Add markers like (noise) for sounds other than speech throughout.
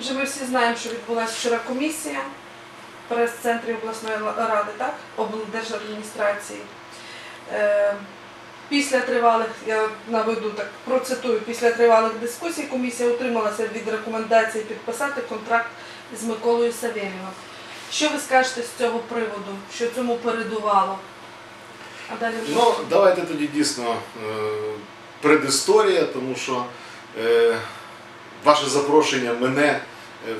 Вже ми всі знаємо, що відбулася вчора комісія в прес-центрі обласної ради, так? облдержадміністрації. Е, Після тривалих, я наведу так, процитую, після тривалих дискусій комісія утрималася від рекомендації підписати контракт з Миколою Савєнєвим. Що ви скажете з цього приводу? Що цьому передувало? А далі вже Ну, давайте тоді дійсно е, предісторія, тому що е, ваше запрошення мене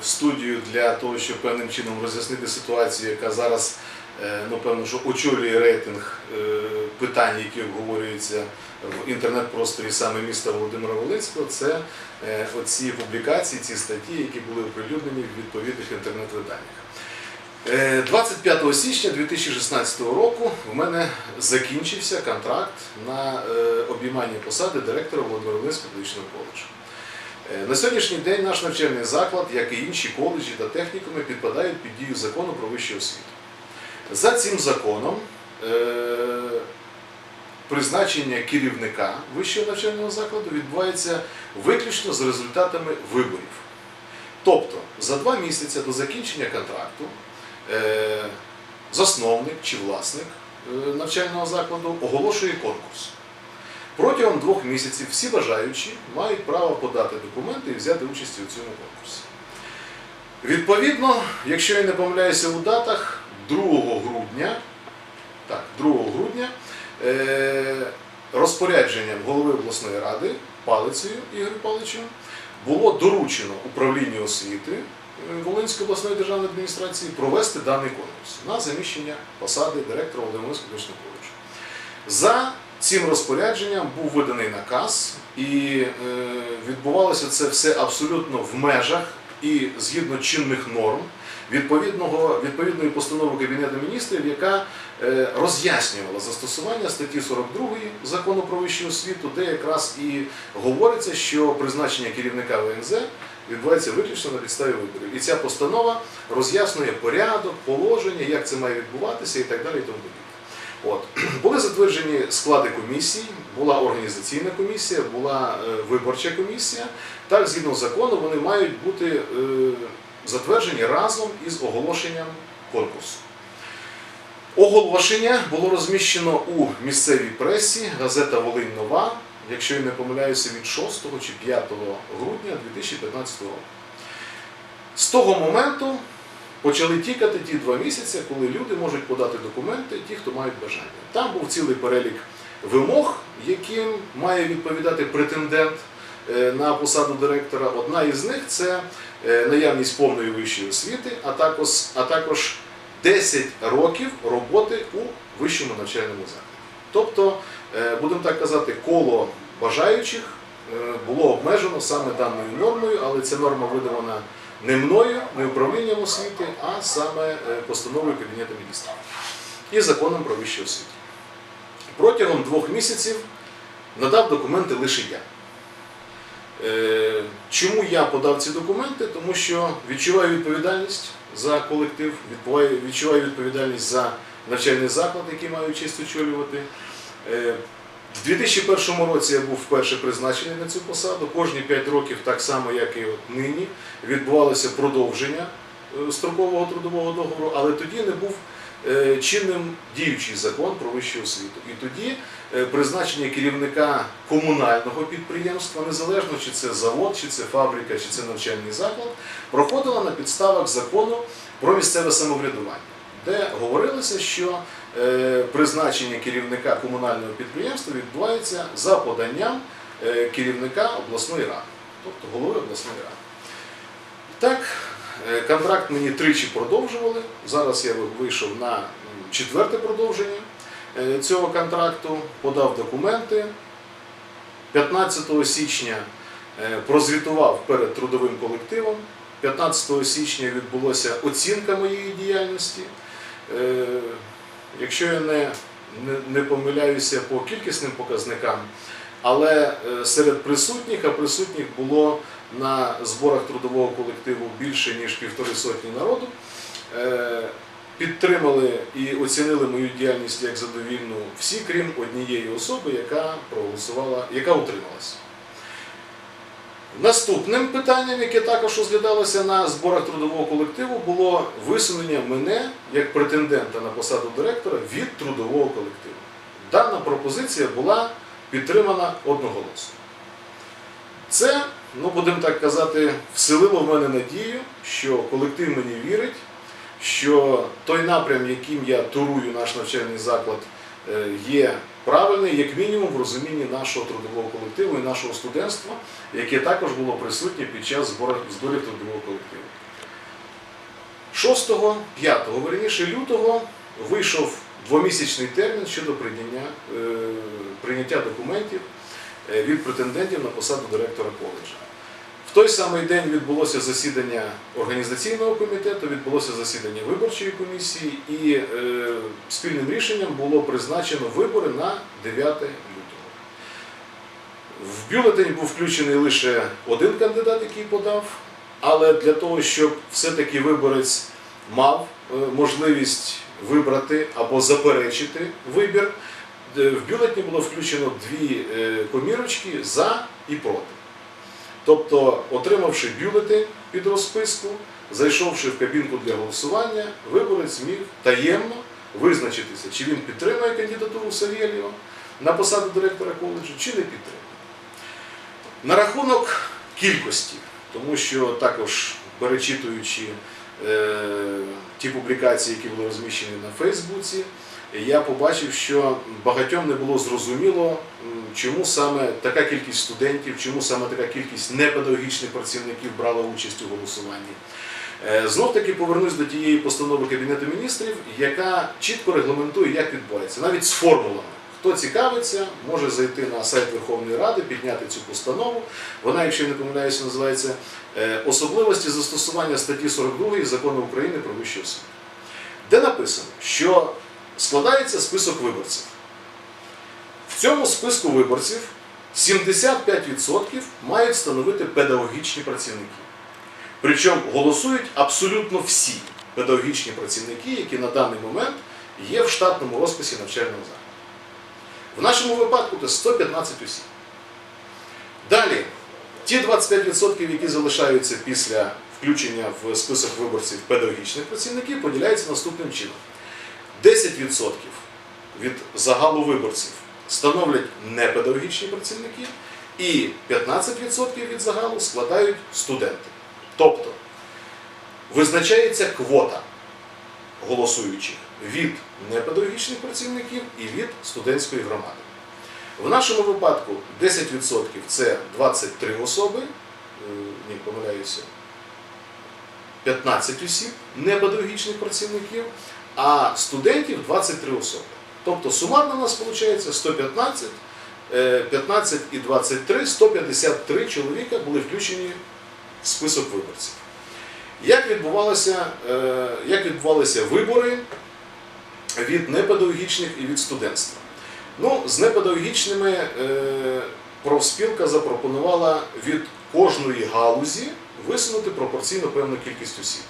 в студію для того, щоб певним чином роз'яснити ситуацію, яка зараз, е, ну певно, що очолює рейтинг е, питань, які обговорюються в інтернет-просторі саме міста Володимира Волинського, це е, оці публікації, ці статті, які були оприлюднені в відповідних інтернет-виданнях. Е, 25 січня 2016 року в мене закінчився контракт на е, обіймання посади директора Володимир-Волинського педагогічного коледжу. Е, На сьогоднішній день наш навчальний заклад, як і інші коледжі та технікуми, підпадають під дію закону про вищу освіту. За цим законом е, призначення керівника вищого навчального закладу відбувається виключно з результатами виборів. Тобто за два місяці до закінчення контракту е, засновник чи власник навчального закладу оголошує конкурс. Протягом двох місяців всі бажаючі мають право подати документи і взяти участь у цьому конкурсі. Відповідно, якщо я не помиляюся у датах, 2 грудня, так, 2 грудня е, розпорядженням голови обласної ради Палицею Ігорю Паличем було доручено управлінню освіти е, Волинської обласної державної адміністрації провести даний конкурс на заміщення посади директора Володимирського коледжу. За цим розпорядженням був виданий наказ, і е, відбувалося це все абсолютно в межах і згідно чинних норм відповідного, відповідної постанови Кабінету міністрів, яка е, роз'яснювала застосування статті 42 закону про вищу освіту, де якраз і говориться, що призначення керівника ВНЗ відбувається виключно на підставі виборів. І ця постанова роз'яснює порядок, положення, як це має відбуватися і так далі. І тому. От. (clears throat) Були затверджені склади комісій, була організаційна комісія, була е, виборча комісія. Так, згідно закону, вони мають бути е, затверджені разом із оголошенням конкурсу. Оголошення було розміщено у місцевій пресі газета Волинь Нова, якщо я не помиляюся, від 6 чи 5 грудня 2015 року. З того моменту почали тікати ті два місяці, коли люди можуть подати документи, ті, хто мають бажання. Там був цілий перелік вимог, яким має відповідати претендент е, на посаду директора. Одна із них це е, наявність повної вищої освіти, а також, а також 10 років роботи у вищому навчальному закладі. Тобто, е, будемо так казати, коло бажаючих було обмежено саме даною нормою, але ця норма видавана не мною, не управлінням освіти, а саме е, постановою Кабінету міністрів і законом про вищу освіту. Протягом двох місяців надав документи лише я. Е, Чому я подав ці документи? Тому що відчуваю відповідальність за колектив, відчуваю відповідальність за навчальний заклад, який маю честь очолювати. В 2001 році я був вперше призначений на цю посаду. Кожні 5 років, так само як і от нині, відбувалося продовження е, строкового трудового договору, але тоді не був е, чинним діючий закон про вищу освіту. І тоді е, призначення керівника комунального підприємства, незалежно чи це завод, чи це фабрика, чи це навчальний заклад, проходило на підставах закону про місцеве самоврядування, де говорилося, що е, призначення керівника комунального підприємства відбувається за поданням е, керівника обласної ради, тобто голови обласної ради. Так, е, контракт мені тричі продовжували. Зараз я вийшов на четверте продовження цього контракту, подав документи. 15 січня прозвітував перед трудовим колективом. 15 січня відбулася оцінка моєї діяльності. Е, Якщо я не, не, помиляюся по кількісним показникам, але е, серед присутніх, а присутніх було на зборах трудового колективу більше ніж півтори сотні народу, е, підтримали і оцінили мою діяльність як задовільну всі, крім однієї особи, яка проголосувала, яка утрималася. Наступним питанням, яке також розглядалося на зборах трудового колективу, було висунення мене як претендента на посаду директора від трудового колективу. Дана пропозиція була підтримана одноголосно. Це, ну будемо так казати, вселило в мене надію, що колектив мені вірить, що той напрям, яким я турую наш навчальний заклад, е, є правильний, як мінімум, в розумінні нашого трудового колективу і нашого студентства, яке також було присутнє під час зборів трудового колективу. 6, 5, верніше лютого вийшов двомісячний термін щодо прийняття, е, прийняття документів е, від претендентів на посаду директора коледжа. В той самий день відбулося засідання організаційного комітету, відбулося засідання виборчої комісії, і е, спільним рішенням було призначено вибори на 9 лютого. В бюлетень був включений лише один кандидат, який подав, але для того, щоб все-таки виборець мав е, можливість вибрати або заперечити вибір, е, в бюлетні було включено дві е, комірочки за і проти. Тобто, отримавши бюлетень під розписку, зайшовши в кабінку для голосування, виборець міг таємно визначитися, чи він підтримує кандидатуру Савєлєва на посаду директора коледжу, чи не підтримує. На рахунок кількості, тому що також перечитуючи е, ті публікації, які були розміщені на Фейсбуці, я побачив, що багатьом не було зрозуміло, чому саме така кількість студентів, чому саме така кількість непедагогічних працівників брала участь у голосуванні. Е, Знов таки повернусь до тієї постанови Кабінету міністрів, яка чітко регламентує, як відбувається, навіть з формулами. Хто цікавиться, може зайти на сайт Верховної Ради, підняти цю постанову. Вона, якщо я не помиляюся, називається е, Особливості застосування статті 42 Закону України про вищу освіту, де написано, що складається список виборців. В цьому списку виборців 75% мають становити педагогічні працівники. Причому голосують абсолютно всі педагогічні працівники, які на даний момент є в штатному розписі навчального закладу. В нашому випадку це 115 осіб. Далі, ті 25%, які залишаються після включення в список виборців педагогічних працівників, поділяються наступним чином. 10% від загалу виборців становлять непедагогічні працівники, і 15% від загалу складають студенти. Тобто визначається квота голосуючих від непедагогічних працівників і від студентської громади. В нашому випадку 10% це 23 особи, е, не помиляюся, 15 осіб непедагогічних працівників, а студентів 23 особи. Тобто сумарно у нас виходить 115, е, 15 і 23, 153 чоловіка були включені в список виборців. Як відбувалося, е, як відбувалися вибори від непедагогічних і від студентства? Ну, з непедагогічними е, профспілка запропонувала від кожної галузі висунути пропорційно певну кількість осіб.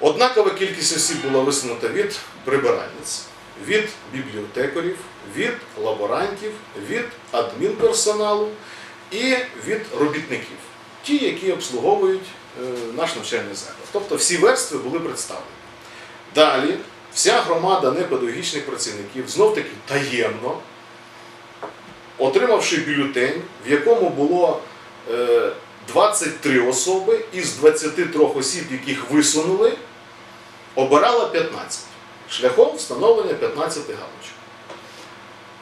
Однакова кількість осіб була висунута від прибиральниць, від бібліотекарів, від лаборантів, від адмінперсоналу і від робітників, ті, які обслуговують наш навчальний заклад. Тобто всі верстви були представлені. Далі вся громада непедагогічних працівників знов таки таємно, отримавши бюлетень, в якому було е, 23 особи із 23 осіб, яких висунули, обирала 15 шляхом встановлення 15 галочок.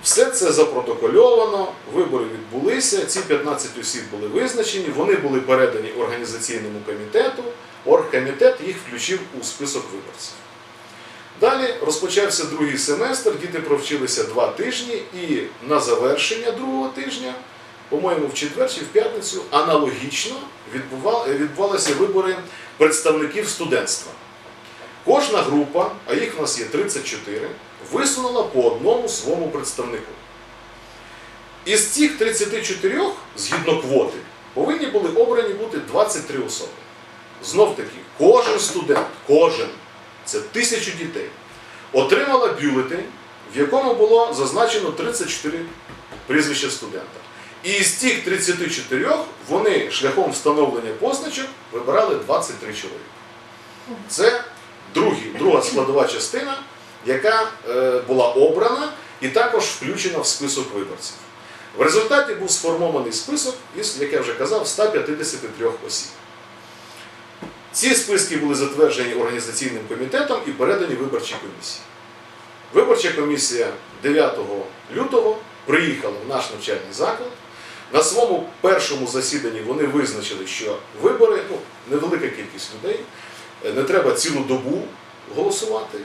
Все це запротокольовано, вибори відбулися, ці 15 осіб були визначені, вони були передані організаційному комітету, оргкомітет їх включив у список виборців. Далі розпочався другий семестр, діти провчилися два тижні, і на завершення другого тижня, по-моєму, в четвер чи в п'ятницю, аналогічно відбувалися вибори представників студентства. Кожна група, а їх в нас є 34, висунула по одному своєму представнику. Із цих 34, згідно квоти, повинні були обрані бути 23 особи. Знов таки, кожен студент, кожен, це тисячу дітей, отримала бюлетень, в якому було зазначено 34 прізвища студента. І з тих 34 вони шляхом встановлення позначок вибирали 23 чоловіка. Це другі, друга складова частина, яка е, була обрана і також включена в список виборців. В результаті був сформований список із, як я вже казав, 153 осіб. Ці списки були затверджені організаційним комітетом і передані виборчій комісії. Виборча комісія 9 лютого приїхала в наш навчальний заклад. На своєму першому засіданні вони визначили, що вибори, ну, невелика кількість людей, е, не треба цілу добу голосувати.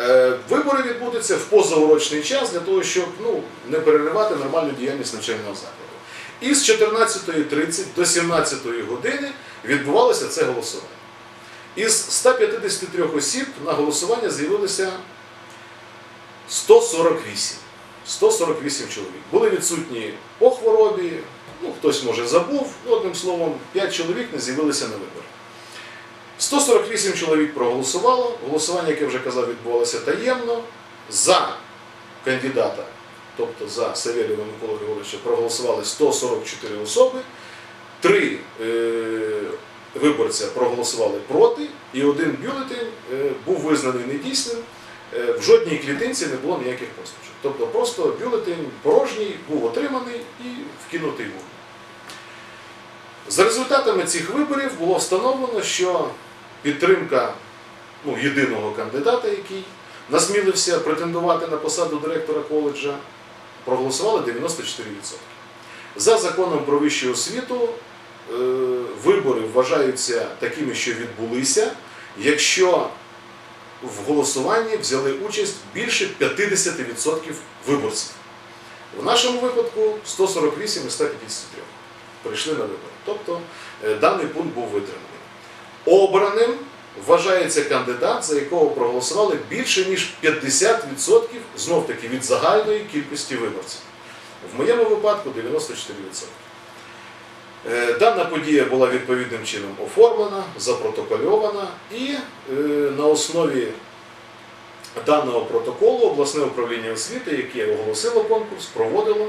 Е, Вибори відбудуться в позаурочний час для того, щоб ну, не переривати нормальну діяльність навчального закладу. І з 14.30 до 17 години відбувалося це голосування. Із 153 осіб на голосування з'явилося 148. 148 чоловік. Були відсутні по хворобі, ну хтось може забув, ну, одним словом, 5 чоловік не з'явилися на вибори. 148 чоловік проголосувало. Голосування, як я вже казав, відбувалося таємно. За кандидата, тобто за Савєлєва Микола Григоровича, проголосували 144 особи. Три е, виборця проголосували проти, і один бюлетень е, був визнаний недійсним. Е, в жодній клітинці не було ніяких постачок. Тобто просто бюлетень порожній був отриманий і вкинутий в урну. За результатами цих виборів було встановлено, що підтримка ну, єдиного кандидата, який насмілився претендувати на посаду директора коледжа, проголосували 94%. За законом про вищу освіту е, вибори вважаються такими, що відбулися, якщо в голосуванні взяли участь більше 50% виборців. В нашому випадку 148 із 153 прийшли на вибори. Тобто е, даний пункт був витриманий. Обраним вважається кандидат, за якого проголосували більше ніж 50% знов таки від загальної кількості виборців. В моєму випадку 94%. Е, Дана подія була відповідним чином оформлена, запротокольована і е, на основі даного протоколу обласне управління освіти, яке оголосило конкурс, проводило